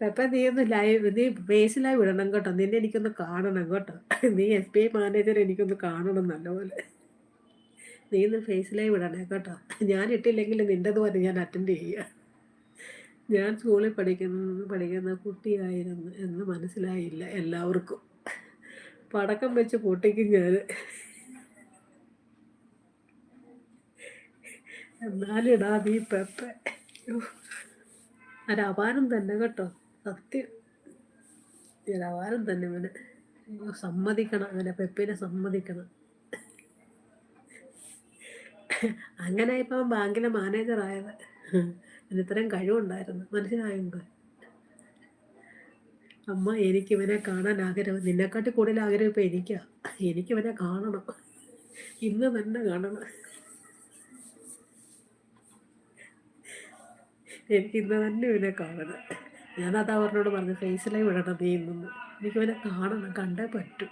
Peppa നീ ഒന്ന് live നീ ഫേസ് ലൈവ് ഇടണം കേട്ടോ. നിന്നെ എനിക്കൊന്ന് കാണണം കേട്ടോ. നീ എസ് ബി ഐ മാനേജർ എനിക്കൊന്ന് കാണണം നല്ലപോലെ. നീ ഒന്ന് ഫേസ് ലൈവ് ഇടണേ കേട്ടോ. ഞാൻ ഇട്ടില്ലെങ്കിൽ നിന്റെത് വരെ ഞാൻ അറ്റൻഡ് ചെയ്യുക ഞാൻ സ്കൂളിൽ പഠിക്കുന്ന പഠിക്കുന്ന കുട്ടിയായിരുന്നു എന്ന് മനസ്സിലായില്ല എല്ലാവർക്കും. പടക്കം വെച്ച് പൊട്ടിക്കും ഞാൻ. എന്നാലിടാ നീ പെപ്പ. ഒരപാരം തന്നെ കേട്ടോ. സത്യം. നിലവാരം തന്നെ ഇവനെ. സമ്മതിക്കണം അവനെ പെപ്പിനെ സമ്മതിക്കണം. അങ്ങനെ ഇപ്പൊ ബാങ്കിലെ മാനേജർ ആയത്. ഇത്രയും കഴിവുണ്ടായിരുന്നു. മനസ്സിലായെങ്കിൽ അമ്മ എനിക്ക് ഇവനെ കാണാൻ ആഗ്രഹം. നിന്നെക്കാട്ടി കൂടുതൽ ആഗ്രഹം ഇപ്പൊ എനിക്കാ. എനിക്ക് ഇവനെ കാണണം. ഇന്ന് തന്നെ കാണണം. എനിക്ക് ഇന്ന് തന്നെ ഇവനെ കാണണം. ഞാനത് അവരോട് പറഞ്ഞു ഫേസ് ലൈവ് നീ എനിക്കവനെ കാണണം കണ്ടേ പറ്റൂ.